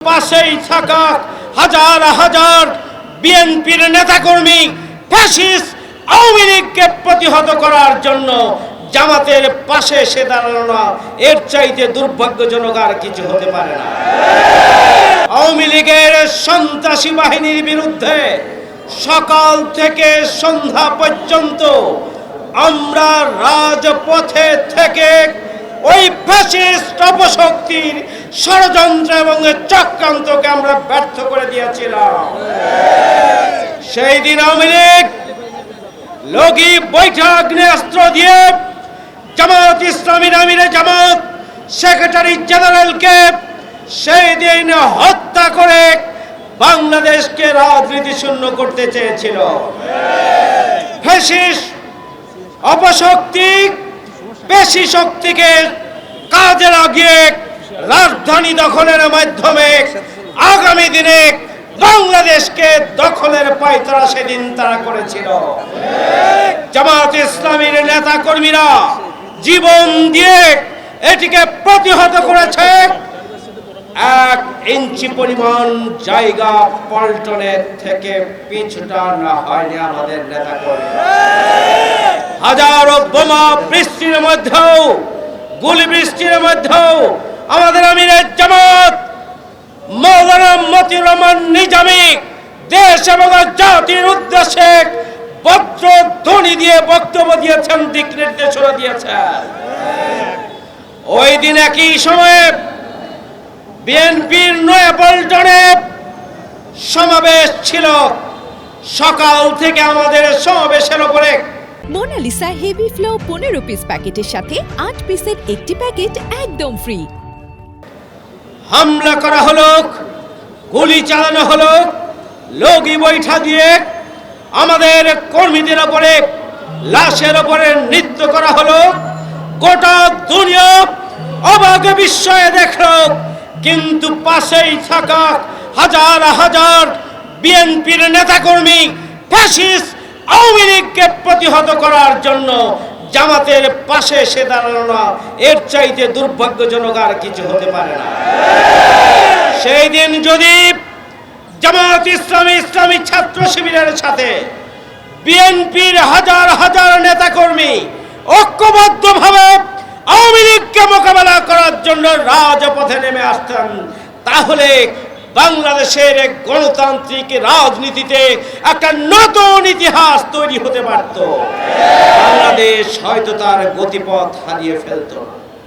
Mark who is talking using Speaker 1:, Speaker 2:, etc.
Speaker 1: পাশেই থাকা হাজার হাজার বিএনপির নেতাকর্মী ফ্যাসিস্ট আওয়ামী লীগকে প্রতিহত করার জন্য জামাতের পাশে এসে দাঁড়ানো না। এর চাইতে দুর্ভাগ্যজনক আর কিছু হতে পারে না। আওয়ামী লীগের সন্ত্রাসী বাহিনীর বিরুদ্ধে সকাল থেকে সন্ধ্যা পর্যন্ত আমরা রাজপথে থেকে ওই ফ্যাসিস্ট অপশক্তির ষড়যন্ত্র এবং চক্রান্তকে আমরা ব্যর্থ করে দিয়েছিলাম। সেই দিন আওয়ামী লীগ লগি বৈঠক অস্ত্র দিয়ে জামাত ইসলামী নামিরে জামাত সেক্রেটারি জেনারেলকে সেই দিন হত্যা করে বাংলাদেশকে রাজনীতি শূন্য করতে চেয়েছিল। ফ্যাসিস্ট অপশক্তি পেশি শক্তিকে কাজে লাগিয়ে রাজধানী দখলের মাধ্যমে আগামী দিনে বাংলাদেশকে দখলের পায়তারা সেদিন তারা করেছিল। জামাত ইসলামীর নেতা কর্মীরা জীবন দিয়ে এটিকে প্রতিহত করেছে। এক ইঞ্চি পরিমাণ জায়গা পল্টনের থেকে পিছুটা না হয়নি আমাদের নেতা কর্মী হাজারো বোমা বৃষ্টির মধ্যেও গুলি বৃষ্টির মধ্যেও আমাদের আমিরের জামাত, মৌলানা মতিউর রহমান নিজামী, দেশ এবং জাতির উদ্দেশ্যে বজ্র ধ্বনি দিয়ে বক্তব্য দিয়েছেন, দিক নির্দেশনা দিয়েছেন। ওই দিন একই সময়ে বিএনপির নয়াপল্টনে সমাবেশ ছিল। সকাল থেকে আমাদের সমাবেশের উপরে
Speaker 2: মোনালিসা হেভি ফ্লো পনেরো পিস প্যাকেটের সাথে আট পিসের একটি প্যাকেট একদম ফ্রি
Speaker 1: হামলা করা হলো গুলি চালানো হলো লগি বৈঠা দিয়ে আমাদের কর্মীদের ওপরে লাশের ওপরে নৃত্য করা হলো। গোটা দুনিয়া অবাক বিস্ময়ে দেখল। কিন্তু পাশেই থাকা হাজার হাজার বিএনপির নেতাকর্মী ফ্যাসিস্ট আওয়ামী লীগকে প্রতিহত করার জন্য জামাতের পাশে এসে দাঁড়ানো না। এর চাইতে দুর্ভাগ্যজনক আর কিছু হতে পারে না। সেই দিন যদি জামাত ইসলামী ইসলামী ছাত্র শিবিরের সাথে বিএনপির হাজার হাজার নেতাকর্মী ঐক্যবদ্ধভাবে আওয়ামী লীগকে মোকাবেলা করার জন্য রাজপথে নেমে আসতেন। তাহলে বাংলাদেশের এক গণতান্ত্রিক রাজনীতিতে একটা নতুন ইতিহাস তৈরি হতে পারত। বাংলাদেশ হয়তো তার গতিপথ হারিয়ে ফেলত